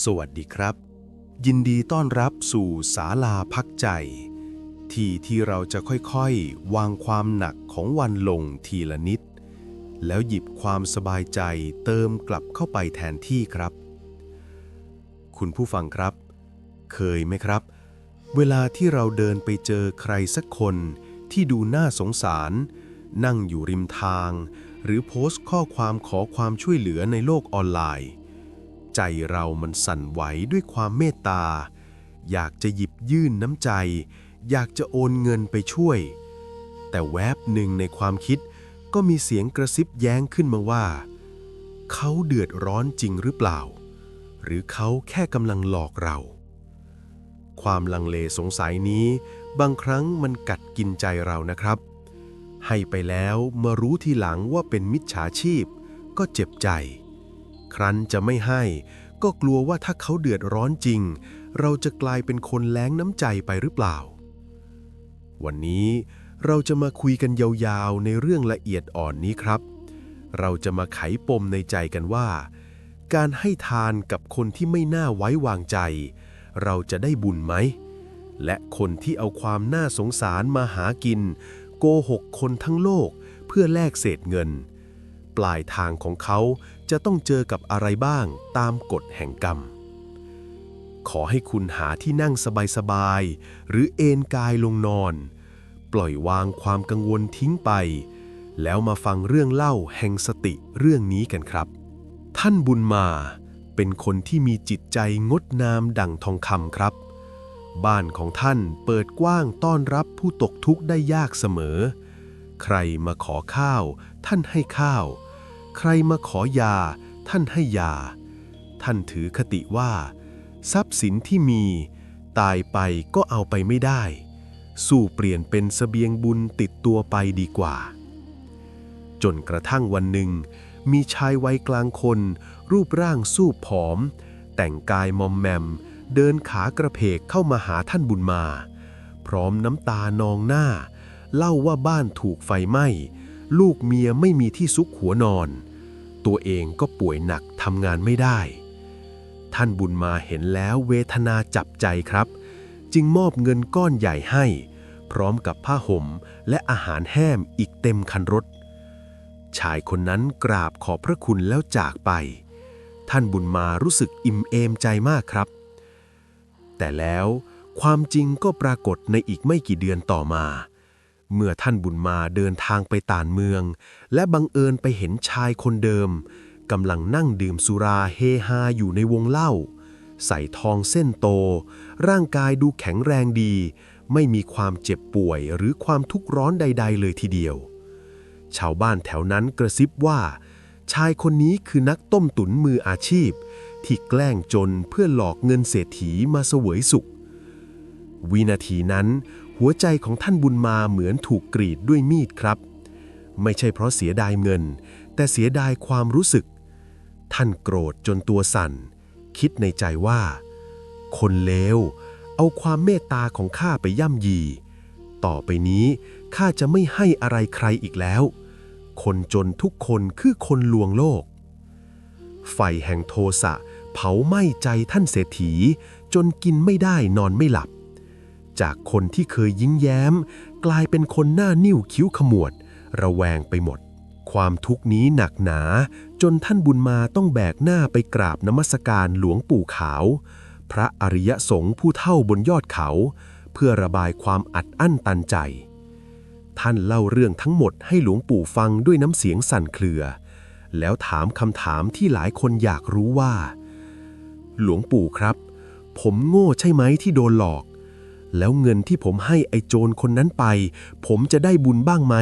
สวัสดีครับ ยินดีต้อนรับสู่ศาลาพักใจ ที่ที่เราจะค่อยๆ วางความหนักของวันลงทีละนิด แล้วหยิบความสบายใจเติมกลับเข้าไปแทนที่ครับ คุณผู้ฟังครับ เคยไหมครับ เวลาที่เราเดินไปเจอใครสักคนที่ดูน่าสงสาร นั่งอยู่ริมทาง หรือโพสต์ข้อความขอความช่วยเหลือในโลกออนไลน์ ใจเรามันสั่นไหวด้วยความเมตตา อยากจะหยิบยื่นน้ำใจ อยากจะโอนเงินไปช่วย แต่แวบหนึ่งในความคิดก็มีเสียงกระซิบแย้งขึ้นมาว่า เขาเดือดร้อนจริงหรือเปล่า หรือเขาแค่กำลังหลอกเรา ความลังเลสงสัยนี้ บางครั้งมันกัดกินใจเรานะครับ ให้ไปแล้วเมื่อรู้ทีหลังว่าเป็นมิจฉาชีพ ก็เจ็บใจ ครั้นจะไม่ให้ ก็กลัวว่าถ้าเขาเดือดร้อนจริง เราจะกลายเป็นคนแล้งน้ำใจไปหรือเปล่า วันนี้เราจะมาคุยกันยาวๆในเรื่องละเอียดอ่อนนี้ครับ เราจะมาไขปมในใจกันว่า การให้ทานกับคนที่ไม่น่าไว้วางใจ เราจะได้บุญไหม และคนที่เอาความน่าสงสารมาหากิน โกหกคนทั้งโลกเพื่อแลกเศษเงิน ปลายทางของเขา จะต้องเจอกับอะไรบ้างตามกฎแห่งกรรม ขอให้คุณหาที่นั่งสบายๆ หรือเอนกายลงนอน ปล่อยวางความกังวลทิ้งไป แล้วมาฟังเรื่องเล่าแห่งสติเรื่องนี้กันครับ ท่านบุญมาเป็นคนที่มีจิตใจงดงามดั่งทองคำครับ บ้านของท่านเปิดกว้างต้อนรับผู้ตกทุกข์ได้ยากเสมอ ใครมาขอข้าว ท่านให้ข้าว ใครมาขอยา ท่านให้ยา ท่านถือคติว่า ทรัพย์สินที่มี ตายไปก็เอาไปไม่ได้ สู้เปลี่ยนเป็นเสบียงบุญติดตัวไปดีกว่า จนกระทั่งวันหนึ่ง มีชายวัยกลางคน รูปร่างสู้ผอม แต่งกายมอมแมม เดินขากระเพกเข้ามาหาท่านบุญมา พร้อมน้ำตานองหน้า เล่าว่าบ้านถูกไฟไหม้ ลูกเมียไม่มีที่ซุกหัวนอน ตัวเองก็ป่วยหนักทำงานไม่ได้ ท่านบุญมาเห็นแล้วเวทนาจับใจครับ จึงมอบเงินก้อนใหญ่ให้ พร้อมกับผ้าห่มและอาหารแห้มอีกเต็มคันรถ ชายคนนั้นกราบขอบพระคุณแล้วจากไป ท่านบุญมารู้สึกอิ่มเอมใจมากครับ แต่แล้วความจริงก็ปรากฏในอีกไม่กี่เดือนต่อมา เมื่อท่านบุญมาเดินทางไปต่านเมือง และบังเอิญไปเห็นชายคนเดิมกำลังนั่งดื่มสุราเฮฮาอยู่ในวงเล่า ใส่ทองเส้นโต ร่างกายดูแข็งแรงดี ไม่มีความเจ็บป่วยหรือความทุกข์ร้อนใด ๆ เลยทีเดียว ชาวบ้านแถวนั้นกระซิบว่า ชายคนนี้คือนักต้มตุ๋นมืออาชีพ ที่แกล้งจนเพื่อหลอกเงินเศรษฐีมาเสวยสุข วินาทีนั้น หัวใจของท่านบุญมาเหมือนถูกกรีดด้วยมีดครับ ไม่ใช่เพราะเสียดายเงิน แต่เสียดายความรู้สึก ท่านโกรธจนตัวสั่น คิดในใจว่า คนเลวเอาความเมตตาของข้าไปย่ำยี ต่อไปนี้ข้าจะไม่ให้อะไรใครอีกแล้ว คนจนทุกคนคือคนลวงโลก ไฟแห่งโทสะเผาไหม้ใจท่านเศรษฐี จนกินไม่ได้นอนไม่หลับ จากคนที่เคยยิ้มแย้ม กลายเป็นคนหน้านิ่วคิ้วขมวด ระแวงไปหมด ความทุกข์นี้หนักหนา จนท่านบุญมาต้องแบกหน้าไปกราบนมัสการหลวงปู่ขาว พระอริยสงฆ์ผู้เท่าบนยอดเขา เพื่อระบายความอัดอั้นตันใจ ท่านเล่าเรื่องทั้งหมดให้หลวงปู่ฟังด้วยน้ำเสียงสั่นเครือ แล้วถามคำถามที่หลายคนอยากรู้ว่า หลวงปู่ครับ ผมโง่ใช่ไหมที่โดนหลอก แล้วเงินที่ผมให้ไอ้โจรคนนั้นไป ผมจะได้บุญบ้างไหม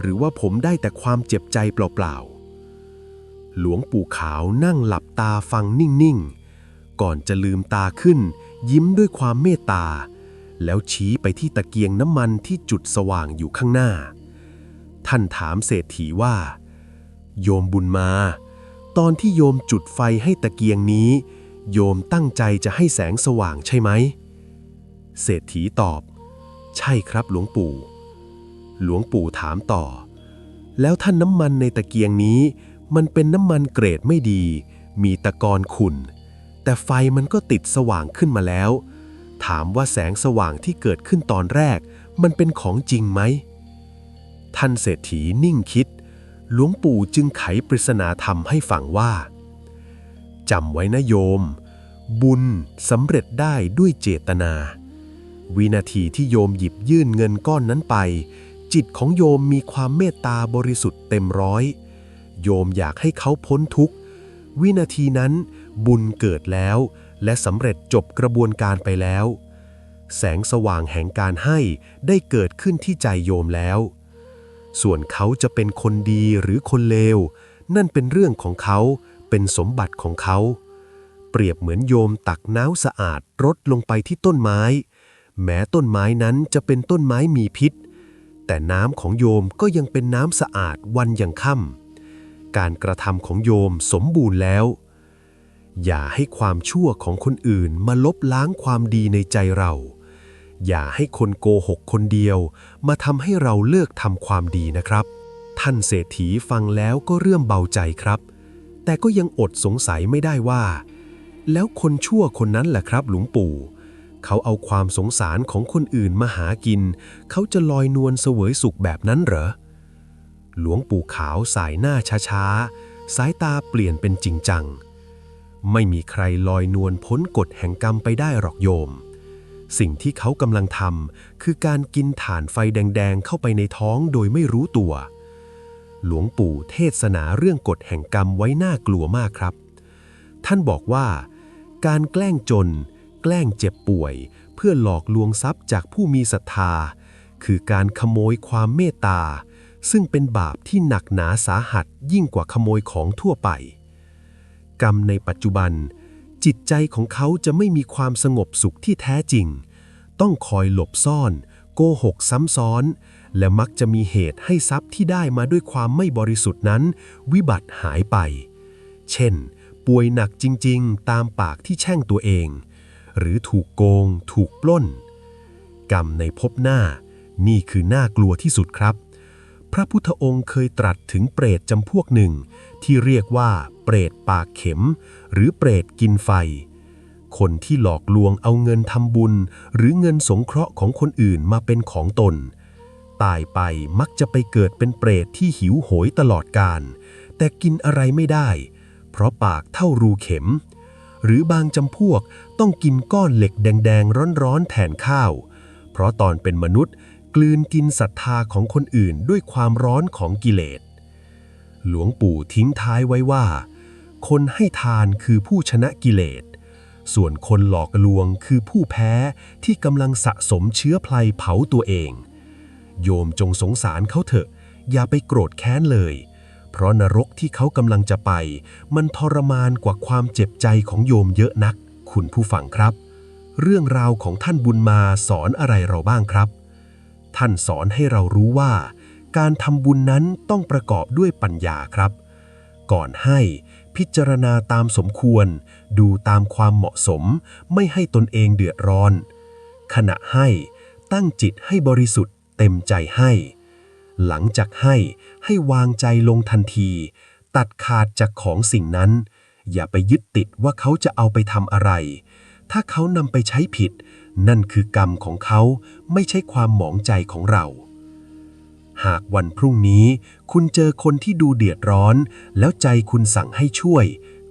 หรือว่าผมได้แต่ความเจ็บใจเปล่าๆ หลวงปู่ขาวนั่งหลับตาฟังนิ่งๆ ก่อนจะลืมตาขึ้น ยิ้มด้วยความเมตตา แล้วชี้ไปที่ตะเกียงน้ำมันที่จุดสว่างอยู่ข้างหน้า ท่านถามเศรษฐีว่า โยมบุญมา ตอนที่โยมจุดไฟให้ตะเกียงนี้ โยมตั้งใจจะให้แสงสว่างใช่ไหม เศรษฐีตอบ ใช่ครับหลวงปู่ หลวงปู่ถามต่อ แล้วท่านน้ำมันในตะเกียงนี้ มันเป็นน้ำมันเกรดไม่ดี มีตะกอนขุ่น แต่ไฟมันก็ติดสว่างขึ้นมาแล้ว ถามว่าแสงสว่างที่เกิดขึ้นตอนแรก มันเป็นของจริงไหม ท่านเศรษฐีนิ่งคิด หลวงปู่จึงไขปริศนาธรรมให้ฟังว่าจำไว้นะโยม บุญสำเร็จได้ด้วยเจตนา วินาทีที่โยมหยิบยื่นเงินก้อนนั้นไป จิตของโยมมีความเมตตาบริสุทธิ์เต็มร้อย โยมอยากให้เขาพ้นทุกข์ วินาทีนั้นบุญเกิดแล้ว และสำเร็จจบกระบวนการไปแล้ว แสงสว่างแห่งการให้ได้เกิดขึ้นที่ใจโยมแล้ว ส่วนเขาจะเป็นคนดีหรือคนเลว นั่นเป็นเรื่องของเขาเป็นสมบัติของเขา เปรียบเหมือนโยมตักน้ำสะอาดรดลงไปที่ต้นไม้ แม้ต้นไม้นั้นจะเป็นต้นไม้มีพิษ แต่น้ำของโยมก็ยังเป็นน้ำสะอาดวันยังค่ำการกระทำของโยมสมบูรณ์แล้ว อย่าให้ความชั่วของคนอื่นมาลบล้างความดีในใจเรา อย่าให้คนโกหกคนเดียวมาทำให้เราเลิกทำความดีนะครับ ท่านเศรษฐีฟังแล้วก็เรื่มเบาใจครับ แต่ก็ยังอดสงสัยไม่ได้ว่า แล้วคนชั่วคนนั้นแหละครับ หลวงปู่ เขาเอาความสงสารของคนอื่นมาหากิน เขาจะลอยนวลเสวยสุขแบบนั้นเหรอ หลวงปู่ขาวสายหน้าช้าๆ สายตาเปลี่ยนเป็นจริงจัง ไม่มีใครลอยนวลพ้นกฎแห่งกรรมไปได้หรอกโยม สิ่งที่เขากำลังทำคือการกินถ่านไฟแดงๆ เข้าไปในท้องโดยไม่รู้ตัว หลวงปู่เทศนาเรื่องกฎแห่งกรรมไว้น่ากลัวมากครับ ท่านบอกว่า การแกล้งจน แกล้งเจ็บป่วย เพื่อหลอกลวงทรัพย์จากผู้มีศรัทธา คือการขโมยความเมตตา ซึ่งเป็นบาปที่หนักหนาสาหัสยิ่งกว่าขโมยของทั่วไป กรรมในปัจจุบัน จิตใจของเขาจะไม่มีความสงบสุขที่แท้จริง ต้องคอยหลบซ่อน โกหกซ้ำซ้อน และมักจะมีเหตุให้ทรัพย์ที่ได้มาด้วยความไม่บริสุทธิ์นั้น วิบัติหายไป เช่น ป่วยหนักจริง ๆ ตามปากที่แช่งตัวเอง หรือถูกโกง ถูกปล้น กรรมในภพหน้า นี่คือน่ากลัวที่สุดครับ พระพุทธองค์เคยตรัสถึงเปรตจำพวกหนึ่ง ที่เรียกว่า เปรตปากเข็ม หรือเปรตกินไฟ คนที่หลอกลวงเอาเงินทำบุญ หรือเงินสงเคราะห์ของคนอื่นมาเป็นของตน ตายไปมักจะไปเกิดเป็นเปรตที่หิวโหยตลอดกาลแต่กินอะไรไม่ได้ เพราะปากเท่ารูเข็ม หรือบางจำพวกต้องกินก้อนเหล็กแดงๆ ร้อนๆ แทนข้าว เพราะตอนเป็นมนุษย์ กลืนกินศรัทธาของคนอื่นด้วยความร้อนของกิเลส หลวงปู่ทิ้งท้ายไว้ว่า คนให้ทานคือผู้ชนะกิเลส ส่วนคนหลอกลวงคือผู้แพ้ที่กำลังสะสมเชื้อไพลเผาตัวเอง โยมจงสงสารเขาเถอะ อย่าไปโกรธแค้นเลย เพราะนรกที่เขากำลังจะไป มันทรมานกว่าความเจ็บใจของโยมเยอะนัก คุณผู้ฟังครับ เรื่องราวของท่านบุญมาสอนอะไรเราบ้างครับ ท่านสอนให้เรารู้ว่า การทำบุญนั้นต้องประกอบด้วยปัญญาครับ ก่อนให้พิจารณาตามสมควร ดูตามความเหมาะสม ไม่ให้ตนเองเดือดร้อน ขณะให้ตั้งจิตให้บริสุทธิ์เต็มใจให้ หลังจากให้ให้วางใจลงทันที ตัดขาดจากของสิ่งนั้น อย่าไปยึดติดว่าเขาจะเอาไปทำอะไร ถ้าเขานำไปใช้ผิด นั่นคือกรรมของเขาไม่ใช่ความหมองใจของเรา หากวันพรุ่งนี้คุณเจอคนที่ดูเดือดร้อน แล้วใจคุณสั่งให้ช่วย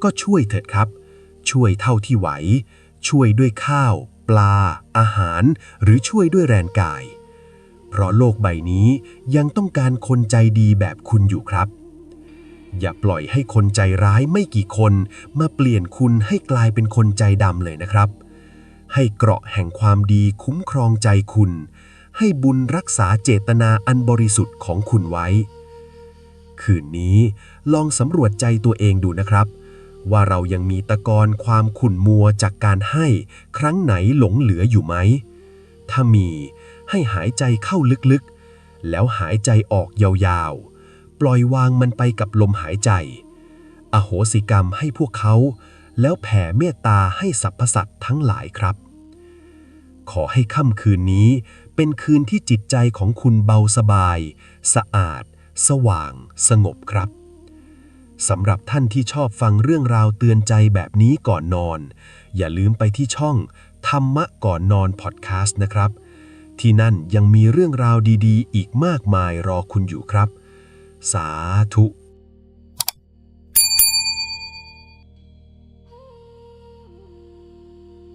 ก็ช่วยเถิดครับ ช่วยเท่าที่ไหว ช่วยด้วยข้าว ปลา อาหาร หรือช่วยด้วยแรงกาย เพราะโลกใบนี้ยังต้องการคนใจดีแบบคุณอยู่ครับ อย่าปล่อยให้คนใจร้ายไม่กี่คน มาเปลี่ยนคุณให้กลายเป็นคนใจดำเลยนะครับ ให้เกราะแห่งความดีคุ้มครองใจคุณ ให้บุญรักษาเจตนาอันบริสุทธิ์ของคุณไว้ คืนนี้ลองสำรวจใจตัวเองดูนะครับว่าเรายังมีตะกอนความขุ่นมัวจากการให้ ครั้งไหนหลงเหลืออยู่ไหม ถ้ามี ให้หายใจเข้าลึกๆ แล้วหายใจออกยาวๆ ปล่อยวางมันไปกับลมหายใจ อโหสิกรรมให้พวกเขา แล้วแผ่เมตตาให้สรรพสัตว์ทั้งหลายครับ ขอให้ค่ำคืนนี้เป็นคืนที่จิตใจของคุณเบาสบาย สะอาด สว่าง สงบครับสำหรับท่านที่ชอบฟังเรื่องราวเตือนใจแบบนี้ก่อนนอน อย่าลืมไปที่ช่องธรรมะก่อนนอนพอดแคสต์นะครับ ที่นั่นยังมีเรื่องราวดีๆ อีกมากมายรอคุณอยู่ครับ สาธุ